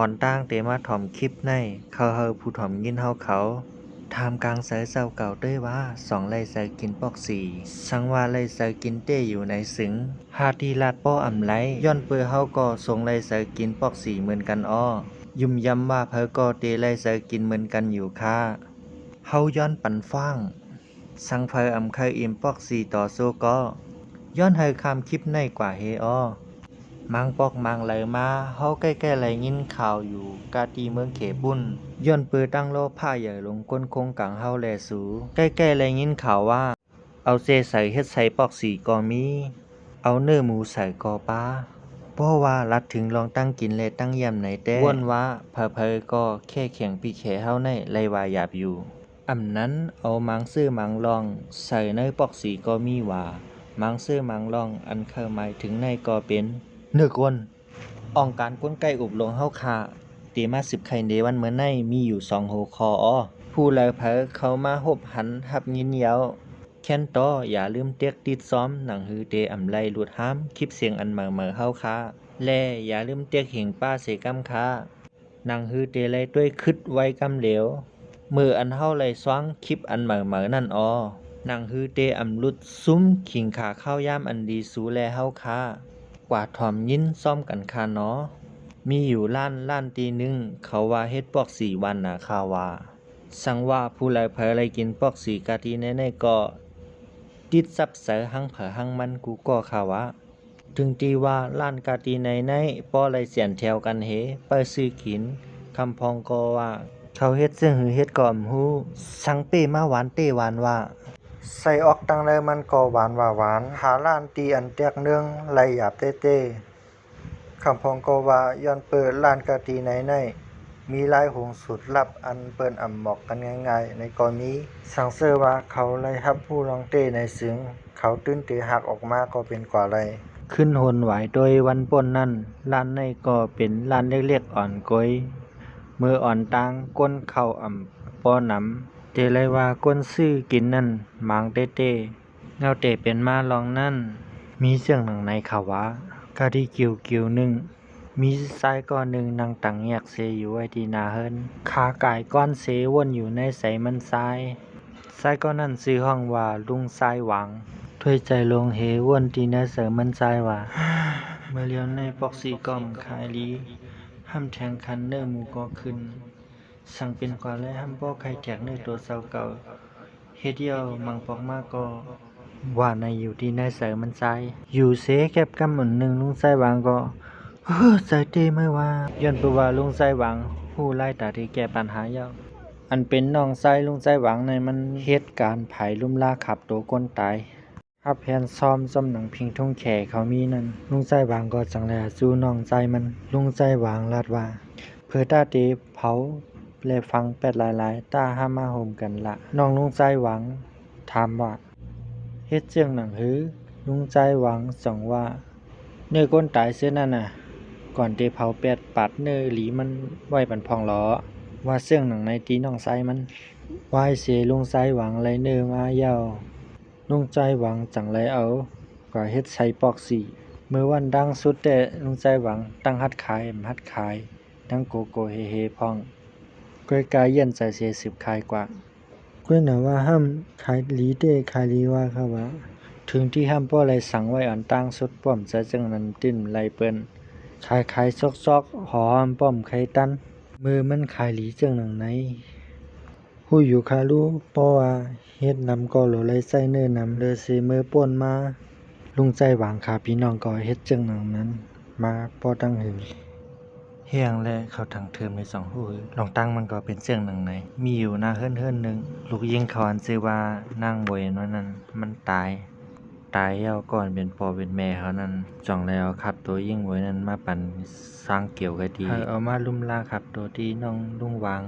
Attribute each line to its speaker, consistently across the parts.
Speaker 1: อ่อนตั้งเตมาถ่อมคลิปใน เขาเฮาผู้ถ่อมยินเฮาเขาทามกลางสายเศร้าเก่าด้วยว่าสองไล่เสากินปอกสีสังว่าไล่เสากินเต้อยู่ในสึงหาทีลาดป้ออำไลย้อนเปือเฮาก็ทรงไล่เสากินปอกสีเหมือนกันอ้อยุ่มย้ำว่าเพอก็เตไล่เสากินเหมือนกันอยู่ค่ะเฮาย้อนปันฟ้าง สังเพออำเคยอิ่มปอกสีต่อโซก็ย้อนเฮอคำคลิปในกว่าเฮออ มังปอกมังไหลมาเฮาใกล้ๆไหลยินข่าวอยู่กาตีเมืองเขบุญย้อนปือตั้งโลผ้าใหญ่ลงก้นคงกังเฮาแลสูใกล้ๆไหลยินข่าวว่า เอาเซใส่เฮ็ดใส่ปอกสีก็มี เอาเนื้อหมูใส่กอปลาเพราะว่ารัดถึงลองตั้งกินและตั้งยำในแต่ว่นว่าเพอเพอก็แค่แข็งปีแขเฮาในไลว่าหยาบอยู่อำนั้นเอามังซื้อมังลอง ใส่ในปอกสีก็มีว่ามังซื้อมังลองอันเคยหมายถึงในก็เป็น เนื้อก้นอ่องการก้นไก่อบลงเฮาคาตีมาสิบไข่เดวันเมื่อในมีอยู่สองโหคออ้อผู้แลเพอเขามาหบหันหับยินเยาแค้นต่ออย่าลืมเตียกติดซ้อมหนังฮือเตอำไลหลุดห้ามคลิปเสียงอันเหมอเหมอเฮาคาและอย่าลืมเตียกเหงป้าเสกำคาหนังฮือเตไลด้วยคึดไว้กำเหลวมืออันเฮาไลสว้างคลิปอันเหมอเหมอนั่นอ้อนังฮือเตอำลุดซุ้มขิงขาข้าวยามอันดีสูแลเฮาคา กว่าถอมยินซ่อมกันคาเนาะมีอยู่ล้านล้านตีหนึงเขาว่าเฮ็ดปอกสี่วันนะคาว่าสังว่าผู้ไหลเผลอไหลกินปอกสีกาทีแน่ๆก็ติดซับเสอหังเผอหังมันกูก็ข่าวว่าถึงตีว่าล้านกาตีในในป้อไหลเสียนแถวกันเฮเปิดซื้อขินคำพองก็ว่า เขาเฮ็ดซึ่งหือเฮ็ดก่อมฮู้สังเป้มาหวานเต้หวานว่า ใส่ออกตังเลยมันก็หวานว่าหวาน หาล้านตีอันแตกเนื่องไหลหยาบเต้เต้คำพองก็ว่าย้อนเปิดล้านกาตีในในมีลายหงสุดลับอันเปิ้นอ่ำหมอกกันง่ายๆ ในกรณีสังเสอว่าเขาไล่ฮับผู้ลองเต้ในสึง เขาตื้นเตหักออกมาก็เป็นกว่าไร ขึ้นหนไหวโดยวันป่นนั้นล้านในก็เป็นล้านเล็กๆอ่อนก้อยมืออ่อนตางก้นเข้าอ่ำป้อน้ำ เตเลยว่าก้นซื้อกินนั่นหมางเต้เต้เงาเตเป็นมาลองนั่น มีเสียงหนังในเขาว่ากะที่กิวกิวหนึ่ง มีทรายก้อนหนึ่งนางตังแยกเซอยู่ไว้ที่หนาเฮินขากายก้อนเซวนอยู่ในใสมันทรายทรายก้อนนั้นซื้อห้องว่าลุงทรายหวังถ้วยใจลงเหวนที่ในเสมันทรายว่าเมื่อเลี้ยวในปอกสีก้อมขายลีห้ามแทงคันเนื้อหมูก็ขึ้น สั่งเป็นกว่าและห้ามปอกไข่แจกเนื้อตัวเสาเก่าเฮ็ดเดียวมังปอกมากก็ว่าในอยู่ที่ในเสมันทรายอยู่เสแคบกำหมุนหนึ่งลุงไส้หวังก็เฮ้อใจเต้ไม่ว่าย้อนปว่าลุงไส้หวังผู้ไล่ตาที่แก้ปัญหายากอันเป็นน้องไส้ลุงไส้หวังในมันเหตุการณ์ไผ่ลุ่มล่าขับตัวก้นตายฮับแพนซ้อมซ้อมหนังพิงทุ่งแขเขามีนั่นลุงไส้หวังก็จังแลสู้น้องไส้มันลุงไส้หวังลาดว่าเพื่อตาเตเผา และฟังแปดหลายๆตาห้ามาโฮมกันละ น้องลุงไส้หวัง ถามว่า เฮ็ดเจียงหนังหือ ลุงใจหวังส่องว่า เนื้อก้นตายเสียนั่นน่ะ ก่อนเตเผาแปดปัดเนื้อหลีมันไว้ปันพองล้อ ว่าเสียงหนังในตีน้องไซมันวายเสียลุงไซหวังไรเนื้อมาเย้าลุงใจหวังจังไรเอา ก็เฮ็ดใส่ปอกสีเมื่อวันดังสุดแต่ลุงใจหวังตั้งฮัดขายมฮัดขาย ตั้งโกโกเฮเฮพอง ก้อยกายเย็นใจเสียสิบขายกว่าก้วยหนาว่าห้ามขายหลีเด้ขายหลีว่าครับว่าถึงที่ห้ามป้อไรสั่งไว้อ่อนตั้งสุดป้อมจะจังนั้นติ้นไรเปิ้นขายขายซอกซอกหอมป้อมไข่ตัน มือมันขายหลีจังหนังไหนหู้อยู่คารู้ป้อว่าเฮ็ดนำก็โหลไรใส่เนื้อนำเลยสิมือป่นมาลุงใจหวังขาพี่น้องก็เฮ็ดจังหนังนั้น มาป้อตั้งหึง เฮียงและเขาถังเทอมในสองหูลองตั้งมันก็เป็นเสียงหนังไหน มีอยู่หน้าเฮิรนเฮิรนหนึ่งลูกยิงเขาอันซื้อว่านั่งบวยนั้นนั้น มันตาย ตายแล้วก่อนเป็นพ่อเป็นแม่เขานั้นจ่องแล้วขับตัวยิ่งบวยนั้นมาปั่นสร้างเกี่ยวกันดีเอามาลุ่มล่าขับตัวที่น้องลุงวาง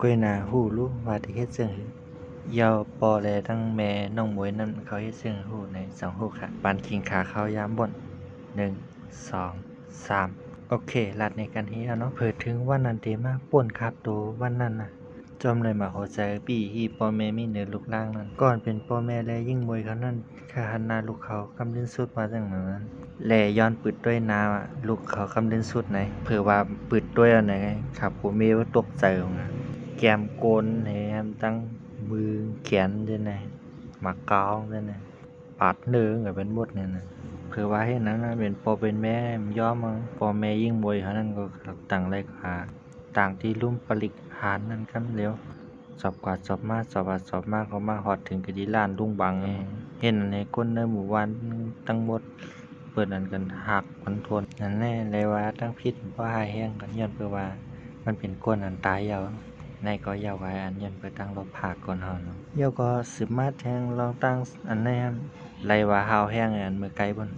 Speaker 1: ก้อยนาหูรู้ว่าที่เฮ็ดเสียงหือยาวปอแลทั้งแม่น้องบวยนั้นเขาเฮ็ดเสียงหูในสองหูค่ะ ปันคิงขาเขายามบ่นหนึ่งสองสาม โอเคลัดในกันเฮียเนาะเผิดถึงวันนั้นเตมาป่วนครับโตวันนั้นน่ะจอมเลยมาหัวใจปีฮีพ่อแม่มีเนื้อลูกล่างนั้น ก่อนเป็นพ่อแม่และยิ่งมวยเขานั้นขาหันนาลูกเขากำลินสุดมาจังนั้นกแลย้อนปึดด้วยน้ำอะลูกเขาคำล่นสุดไหนเผื่อว่าปึดด้วยอันไหนครับผมมีว่าตกใจของอะแกมโกนแหมตั้งมือแขนด้วยนะมากกาด้วยนะปาดเนื้อกับเป็นมดเนี่ยนะ เผื่อว่าเห็นนั้นนะเป็นพอเป็นแม่ย่อมมังพอแม่ยิ่งมวยเขานั่นก็ต่างไรขาต่างที่ลุ่มปลิกหานนั่นกันเร็วสอบกวาดสอบมาสอบวาดสอบมาเขามาฮอดถึงกะดีล้านลุงบัง เห็นอันในก้นในหมู่บ้านทั้งหมด เปิดอันกันหักมันทนนั่นแน่เลยว่าตั้งพิษว่าหายแห้งกันย้อนเพื่อว่า มันเป็นก้นอันตายยาว ในก็ยาวไว้อันย้อนเพื่อตั้งรบผากก่อนเฮาเนาะเดี๋ยวก็สืบมาแทงลองตั้งอันแน่ไรว่าหาวแห้งอันมือไกลบน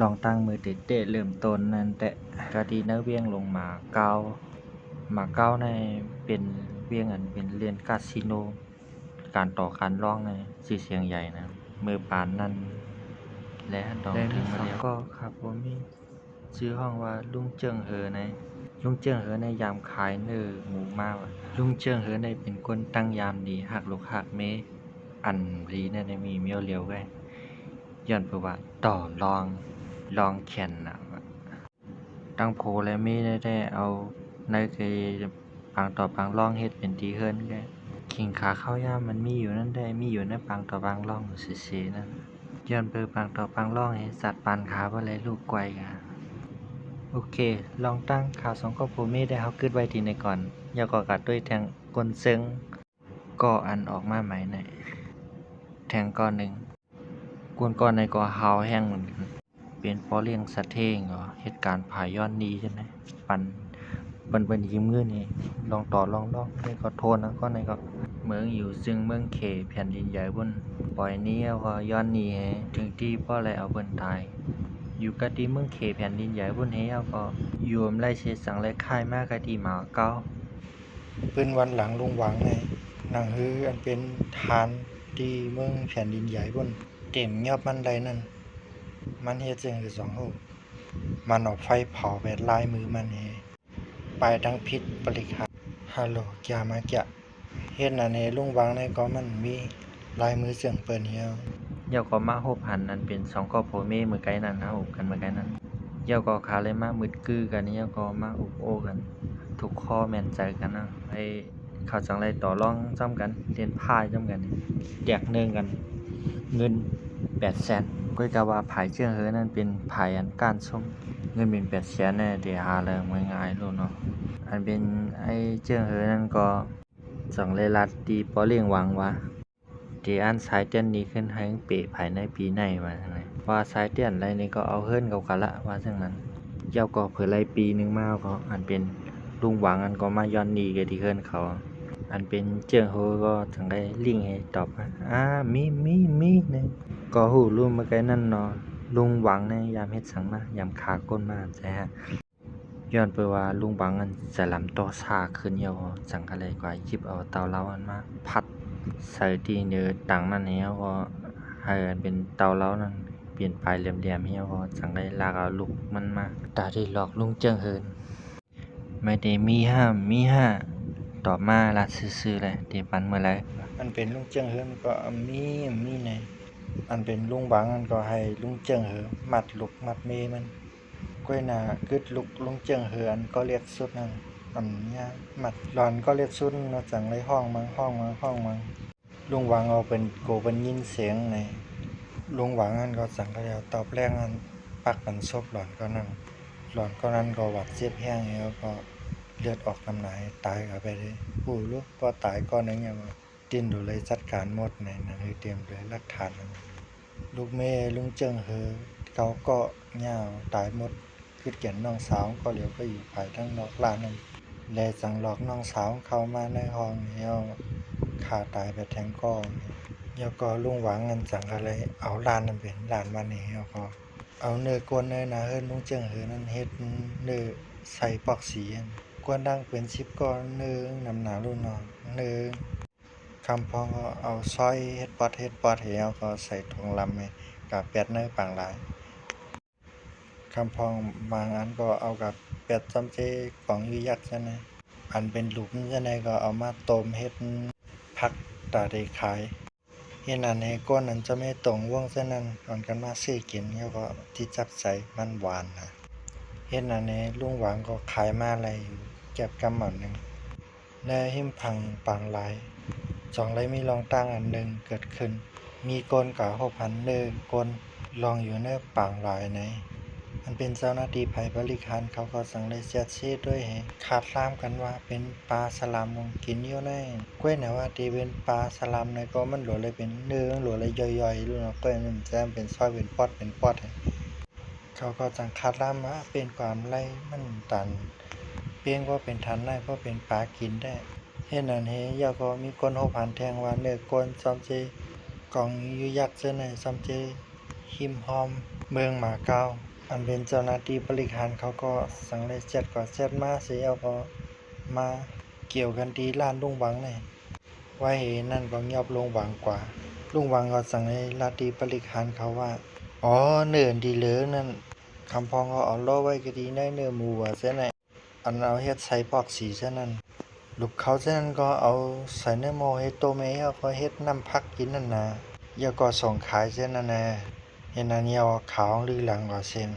Speaker 1: ลองตั้งมือเตะเตะเริ่มต้นนั่นแต่กะดีเนื้อเวียงลงมาเกามาเก้าในเป็นเวียงอันเป็นเรียนคาสิโน การต่อการร้องในสีเสียงใหญ่นะมือปานนั่นและดองถึงมาแล้วก็ครับผมมีชื่อห้องว่าลุงเจิงเหอใน ลุงเจิงเหอในยามขายเนื้อหมูมาว่ะลุงเจิงเหอในเป็นคนตั้งยามดีหักลูกหักเมอันรีเนี่ยในมีเมียวเลียวไว้ย้อนประวัติต่อรองรองแข่นนะตั้งโพและมีได้ได้เอาในเคยปางต่อปางร่องเฮ็ดเป็นทีเฮิรนแกขิงขาเข้ายามมันมีอยู่นั่นได้มีอยู่ในปางต่อปางร่องเสียๆนั่นย้อนเปอปังต่อปังล่องให้สัตว์ปานขาบ่เลยลูกไกวกะ โอเค ลองตั้งข่าวสองก็ภูมิได้เฮาคิดไว้ทีในก่อน อย่าก่อกัดด้วยแทงกลซึ่งก่ออันออกมาใหม่ในแทงก้อนหนึ่งกวนก้อนในก่อเฮาแห้งเหมือนกันเป็นพอเลี้ยงสัตว์เท่งเหรอเหตุการณ์ผายย้อนดีใช่ไหมปันเปิ้นเป็นยิ้มเงื่อนนี่ลองต่อลองลองได้ก็โทษนะก็ในก็เมืองอยู่ซึ่งเมืองเขแผ่นดินใหญ่บนปล่อยนี้เอาย้อนนี้ถึงที่พ่อไรเอาเบิ่นตาย อยู่กะที่เมืองเขแผ่นดินใหญ่บนเฮเอาก็อยู่อำไรเชสังไรค่ายมากกะที่หมาเก้าเปื
Speaker 2: นวันหลังลุงหวังในนังฮืออันเป็นฐานที่เมืองแผ่นดินใหญ่บนเต็มยอบมันใดนั่น มันเฮ็ดจังคือสองหูมันเอาไฟเผาไปลายมือมันเฮไปทั้งพิษบริหาฮัลโหลแกมาแกะเฮ็ดนั่นเฮลุงหวังในก็มันมีลายมือเสียงเปิ้นเฮียว
Speaker 1: เยวก็มาโฮบหันนั่นเป็นสองครอบครัวเมมือไกลนั่นนะอุบกันมือไกลนั่นเยวก็ขาเลยมามืดกือกันเดี๋ยวก็มาอุบโอกัน ทุกข้อแม่นใจกันนะไอเข้าจังไรต่อรองจ้ำกันเรียนพายจ้ำกันแดกเนืองกัน เงินแปดแสนก็กะว่าผายเชื่อเฮอนั่นเป็นผายอันก้านส้มเงินเป็นแปดแสนเนี่ยเดี๋ยวหาเลยง่ายง่ายๆโลดเนาะอันเป็นไอ้เชื่อเฮอนั่นก็สองเลยรัดดีปอเลี้ยงหวังว่า เดี๋ยวอันสายเตี้ยนนี้ขึ้นให้เปภายในปีในว่าจังไงว่าสายเตี้ยนไรนี่ก็เอาเฮิรนกับกันละว่าจังนั้นเจ้าก็เผื่อไรปีหนึงมาก็อันเป็นลุงหวังอันก็มาย้อนดีกับที่เฮิรนเขา อันเป็นเจียงโฮก็ถึงได้ลิงให้ตอบว่าอ่ามีมีมีเนี่ยก็หูรู้มาไกลนั่นเนาะลุงหวังเนี่ยยามเฮ็ดสังมายามขาก้นมาใช่ฮะย้อนไปว่าลุงหวังอันจะลำต่อซาขึ้นเยาสังกะเลยกว่ายิบเอาเตาเล้าอันมา พัด ใส่ที่เนื้อตังนั่นแล้วก็ให้เป็นเตาเล้านั่นเปลี่ยนปลายเหลี่ยมๆเฮียก็สังได้ลากเอาลูกมันมาตาได้หลอกลุงเจิงเฮินไม่ได้มีห้ามมีห้าต่อมาละซื่อๆเลยเดี๋ยวปันเมื่อไร
Speaker 2: อันเป็นลุงเจียงเฮินก็มีมีในอันเป็นลุงหวังอันก็ให้ลุงเจียงเหิมัดลุกมัดเมมันก้อยหนากึดลุกลุงเจียงเหิอันก็เรียกสุดนั่น อันเนี้ยหมัดหลอนก็เรียกสุดเนาะจังไรห้องมังห้องมังห้องมังลุงหวังเอาเป็นโกเป็นยินเสียงในลุงหวังอันก็สั่งก็แล้วตอบแรงอันปักกันซบหลอนก็นั่งหลอนก็นั้นก็หวัดเจ็บแห้งแล้วก็เลือดออกน้ำลายตายกันไปเลยผู้ลูกพอตายก็นึงอย่างว่าดิ้นดูเลยจัดการหมดในนั้นคือเตรียมเลยหลักฐานลูกเมย์ลุงเจิงเฮอเขาก็เงาตายหมดคือเกียนน้องสาวก็เหลียวไปอยู่ภายทั้งนอกร้านนั้น แลจังหลอกน้องสาวเข้ามาในห้องแล้วขาตายไปแทงก้อนแล้วก็ลุงหวังเงินจังก็เลยเอาร้านนั้นเป็นร้านมาเนี่แล้วก็เอาเนื้อกวนเนื้อนะเฮิรนลุงเจิงเฮอนั้นเฮ็ดเนื้อใส่ปอกสีกวนดังเป็นชิปก้อนเนื้อน้ำหนารุ่นนองเนื้อคำพองก็เอาซอยเฮ็ดปอดเฮ็ดปอดให้เอาก็ใส่ถุงลำกับเป็ดเนื้อปางหลายคำพองบางอันก็เอากับ เป็ดจำเจของยูยักษ์ใช่ไหมอันเป็นหลุมใช่ไหมก็เอามาต้มเฮ็ดผักตาได้ขายเห็นอันในก้นนั้นจะไม่ตรงวงเส้นนั้นก่อนกันมาซื้อกินแล้วก็ที่จับใส่มันหวานนะเห็นอันในลุงหวางก็ขายมาอะไรอยู่เก็บกำหมัดหนึ่งแน่หิมพังปางลายสองไรมีรองตั้งอันหนึ่งเกิดขึ้น มีกลกับหกพันเนอร์กลลองอยู่ในปางลายไหน มันเป็นเจ้าหน้าที่ภัยบริการเขาก็สั่งเลยเสียดชีด้วยเหตขาดลามกันว่าเป็นปลาสลัมมงกินอยู่ในกล้วยนะว่าตีเป็นปลาสลัมในก็มันหลวเลยเป็นเนื้อหลวเลยย่อยๆรู้เนาะกล้วยมันแจมเป็นซอยเป็นปอดเป็นปอดให้เขาก็จังขาดลามมาเป็นความไรมันตันเพี้ยงว่าเป็นทันได้ก็เป็นปลากินได้เห็นนั้นเฮยาก็มีคนหกพันแทงว่าเนื้อกลซอมเจกองยู่ยักษ์เส้นในซอมเจหิมหอมเมืองหมาเก้า อันเป็นเจ้าหน้าที่บริการเขาก็สั่งเลยเจ็ดก็เจ็ดมาเสิเอาก็มาเกี่ยวกันที่ร้านลุงหวังเนี่ยไว้เห็นนั่นก็เงียบลุงหวังกว่าลุงหวังก็สั่งให้ลาตีบริการเขาว่าอ๋อเนินดีเหลือนั่นคำพองก็เอาล่อไว้ก็ดีในเนื้อหมูอะเส้นไหนอันเอาเฮ็ดใส่ปอกสีเส้นนั้นลูกเขาเส้นนั้นก็เอาใส่เนื้อหมูเฮ็ดโตเมเอาก็เฮ็ดน้ำพักกินนั่นนะอย่าก็ส่งขายเส้นนั่นนะ เห็นอันเหี่ยวขาวหรือหลังก็เช่น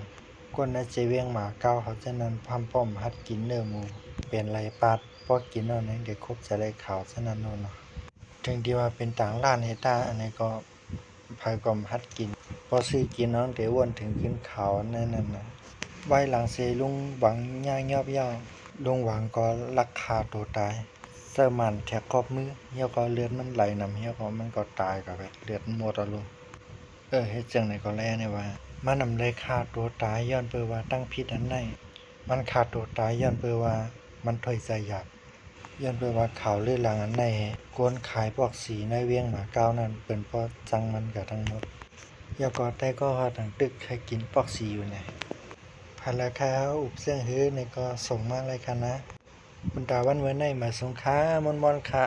Speaker 2: ก้นน่าจะเวียงหมาเก้าเขาจะนั้นพัมป้อมฮัดกินเนื้อมูเป็นไรปัดพอกินเอานั้นเด็กครบจะไรขาวซะนั้นโน่นเนาะถึงที่ว่าเป็นต่างร้านเฮต้าอันนี้ก็พายกอมฮัดกิน พอซื้อกินน้องเดี๋ยววนถึงขึ้นขาวนั่นน่ะนะไว้หลังเซลุงหวังย่างยอบย่าลุงหวังก็ลักขาตัวตาย เสื้อมันแถบขอบมือเหี่ยก็เลือดมันไหลนำเหี่ยก็มันก็ตายก็แบบเลือดหมดอะลุง เออเฮ็ดจังไหนก็แล้วเนี่ยว่า มันนำได้ฆ่าตัวตายย้อนเปือว่าตั้งผิดอันใดมันฆ่าตัวตายย้อนเปือว่า มันถอยใจอยากย้อนเปือว่าข่าวลือหลังอันใดกนขายพวกสีในเวียงหมาเก้านั่นเป็นเพราะจังมันกับทั้งหมดยากอแต่ก็หาทางตึกใครกินปอกสีอยู่เนี่ยภาราคาอุบเสียงฮื้อเนี่ยก็ส่งมาเลยค่ะนะ คุณตาวันเมื่อในมาสงค้ามอนมอนค่ะ